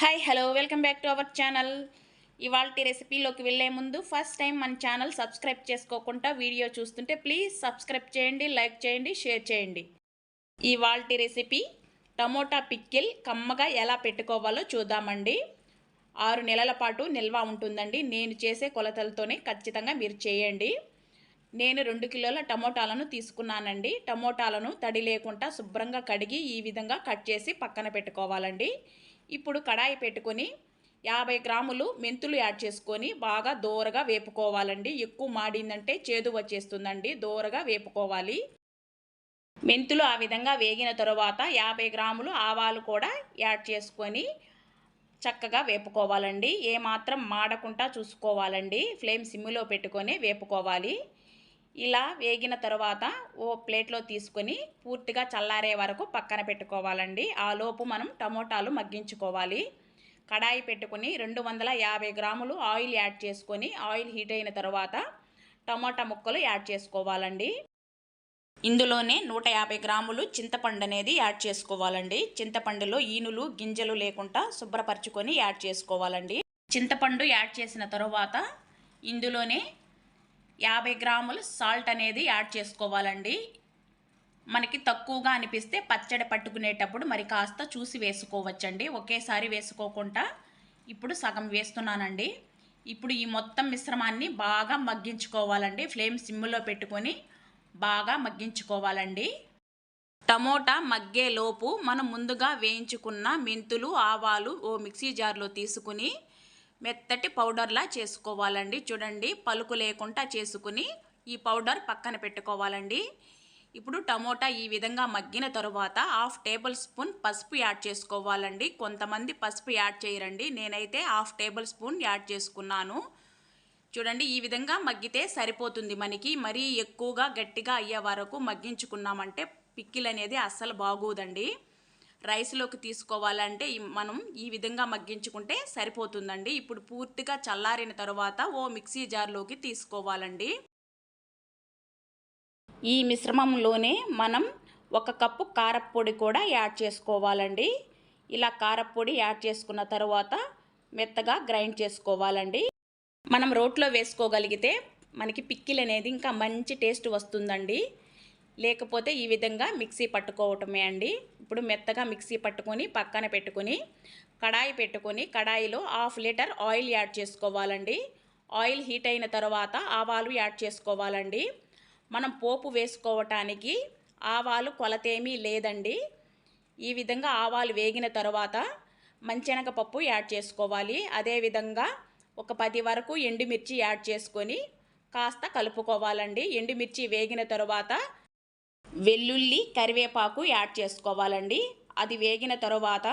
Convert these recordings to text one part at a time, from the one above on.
Hi hello welcome back to our channel ఇవాళ రెసిపీలోకి వెళ్ళే ముందు ఫస్ట్ టైం మన ఛానల్ సబ్స్క్రైబ్ చేసుకోకుండా వీడియో చూస్తుంటే ప్లీజ్ సబ్స్క్రైబ్ చేయండి లైక్ చేయండి షేర్ చేయండి. ఇవాళ రెసిపీ టమోటా పిక్కిల్ కమ్మగా ఎలా పెట్టుకోవాలో చూద్దామండి. ఆరు నెలల పాటు నిల్వ ఉంటుందండి. నేను చేసే కొలతలతోనే ఖచ్చితంగా మీరు చేయండి. నేను రెండు కిలోల టమోటాలను తీసుకున్నానండి. టమోటాలను తడి లేకుండా శుభ్రంగా కడిగి ఈ విధంగా కట్ చేసి పక్కన పెట్టుకోవాలండి. ఇప్పుడు కడాయి పెట్టుకొని యాభై గ్రాములు మెంతులు యాడ్ చేసుకొని బాగా దోరగా వేపుకోవాలండి. ఎక్కువ మాడిందంటే చేదు వచ్చేస్తుందండి. దోరగా వేపుకోవాలి. మెంతులు ఆ విధంగా వేగిన తర్వాత యాభై గ్రాములు ఆవాలు కూడా యాడ్ చేసుకొని చక్కగా వేపుకోవాలండి. ఏమాత్రం మాడకుండా చూసుకోవాలండి. ఫ్లేమ్ సిమ్లో పెట్టుకొని వేపుకోవాలి. ఇలా వేగిన తర్వాత ఓ ప్లేట్లో తీసుకొని పూర్తిగా చల్లారే వరకు పక్కన పెట్టుకోవాలండి. ఆ లోపు మనం టమోటాలు మగ్గించుకోవాలి. కడాయి పెట్టుకొని రెండు వందల యాభై గ్రాములు ఆయిల్ యాడ్ చేసుకొని ఆయిల్ హీట్ అయిన తర్వాత టమోటా ముక్కలు యాడ్ చేసుకోవాలండి. ఇందులోనే నూట యాభై గ్రాములు చింతపండు అనేది యాడ్ చేసుకోవాలండి. చింతపండులో ఈనులు గింజలు లేకుండా శుభ్రపరచుకొని యాడ్ చేసుకోవాలండి. చింతపండు యాడ్ చేసిన తరువాత ఇందులోనే యాభై గ్రాములు సాల్ట్ అనేది యాడ్ చేసుకోవాలండి. మనకి తక్కువగా అనిపిస్తే పచ్చడి పట్టుకునేటప్పుడు మరి కాస్త చూసి వేసుకోవచ్చండి. ఒకేసారి వేసుకోకుండా ఇప్పుడు సగం వేస్తున్నానండి. ఇప్పుడు ఈ మొత్తం మిశ్రమాన్ని బాగా మగ్గించుకోవాలండి. ఫ్లేమ్ సిమ్లో పెట్టుకొని బాగా మగ్గించుకోవాలండి. టమోటా మగ్గేలోపు మనం ముందుగా వేయించుకున్న మెంతులు ఆవాలు ఓ మిక్సీ జార్లో తీసుకుని మెత్తటి పౌడర్లా చేసుకోవాలండి. చూడండి పలుకు లేకుండా చేసుకుని ఈ పౌడర్ పక్కన పెట్టుకోవాలండి. ఇప్పుడు టమోటా ఈ విధంగా మగ్గిన తరువాత హాఫ్ టేబుల్ స్పూన్ పసుపు యాడ్ చేసుకోవాలండి. కొంతమంది పసుపు యాడ్ చేయరండి. నేనైతే హాఫ్ టేబుల్ స్పూన్ యాడ్ చేసుకున్నాను. చూడండి ఈ విధంగా మగ్గితే సరిపోతుంది మనకి. మరీ ఎక్కువగా గట్టిగా అయ్యే వరకు మగ్గించుకున్నామంటే పిక్కిల్ అనేది అస్సలు బాగోదండి. రైస్లోకి తీసుకోవాలంటే మనం ఈ విధంగా మగ్గించుకుంటే సరిపోతుందండి. ఇప్పుడు పూర్తిగా చల్లారిన తర్వాత ఓ మిక్సీ జార్లోకి తీసుకోవాలండి. ఈ మిశ్రమంలోనే మనం ఒక కప్పు కారప్పొడి కూడా యాడ్ చేసుకోవాలండి. ఇలా కారప్పొడి యాడ్ చేసుకున్న తర్వాత మెత్తగా గ్రైండ్ చేసుకోవాలండి. మనం రోట్లో వేసుకోగలిగితే మనకి పిక్కిల్ అనేది ఇంకా మంచి టేస్ట్ వస్తుందండి. లేకపోతే ఈ విధంగా మిక్సీ పట్టుకోవటమే అండి. ఇప్పుడు మెత్తగా మిక్సీ పట్టుకొని పక్కన పెట్టుకొని కడాయి పెట్టుకొని కడాయిలో హాఫ్ లీటర్ ఆయిల్ యాడ్ చేసుకోవాలండి. ఆయిల్ హీట్ అయిన తర్వాత ఆవాలు యాడ్ చేసుకోవాలండి. మనం పోపు వేసుకోవటానికి ఆవాలు కొలతేమీ లేదండి. ఈ విధంగా ఆవాలు వేగిన తర్వాత మంచెనగపప్పు యాడ్ చేసుకోవాలి. అదేవిధంగా ఒక పది వరకు ఎండుమిర్చి యాడ్ చేసుకొని కాస్త కలుపుకోవాలండి. ఎండుమిర్చి వేగిన తర్వాత వెల్లుల్లి కరివేపాకు యాడ్ చేసుకోవాలండి. అది వేగిన తరువాత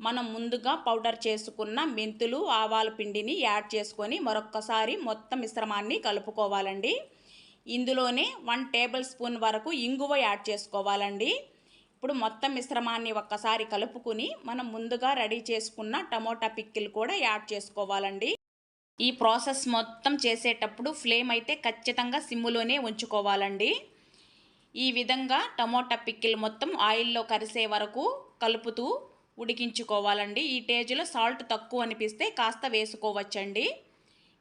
మనం ముందుగా పౌడర్ చేసుకున్న మెంతులు ఆవాల పిండిని యాడ్ చేసుకొని మరొక్కసారి మొత్తం మిశ్రమాన్ని కలుపుకోవాలండి. ఇందులోనే వన్ టేబుల్ స్పూన్ వరకు ఇంగువ యాడ్ చేసుకోవాలండి. ఇప్పుడు మొత్తం మిశ్రమాన్ని ఒక్కసారి కలుపుకుని మనం ముందుగా రెడీ చేసుకున్న టమోటా పిక్కిలు కూడా యాడ్ చేసుకోవాలండి. ఈ ప్రాసెస్ మొత్తం చేసేటప్పుడు ఫ్లేమ్ అయితే ఖచ్చితంగా సిమ్ములోనే ఉంచుకోవాలండి. ఈ విధంగా టమోటా పిక్కిల్ మొత్తం ఆయిల్లో కరిసే వరకు కలుపుతూ ఉడికించుకోవాలండి. ఈ టేజ్లో సాల్ట్ తక్కువ అనిపిస్తే కాస్త వేసుకోవచ్చండి.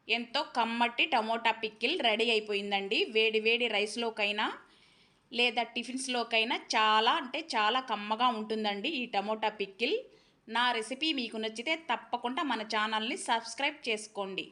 ఎంతో కమ్మటి టమోటా పిక్కిల్ రెడీ అయిపోయిందండి. వేడి వేడి రైస్లోకైనా లేదా టిఫిన్స్లోకైనా చాలా అంటే చాలా కమ్మగా ఉంటుందండి ఈ టమోటా పిక్కిల్. నా రెసిపీ మీకు నచ్చితే తప్పకుండా మన ఛానల్ని సబ్స్క్రైబ్ చేసుకోండి.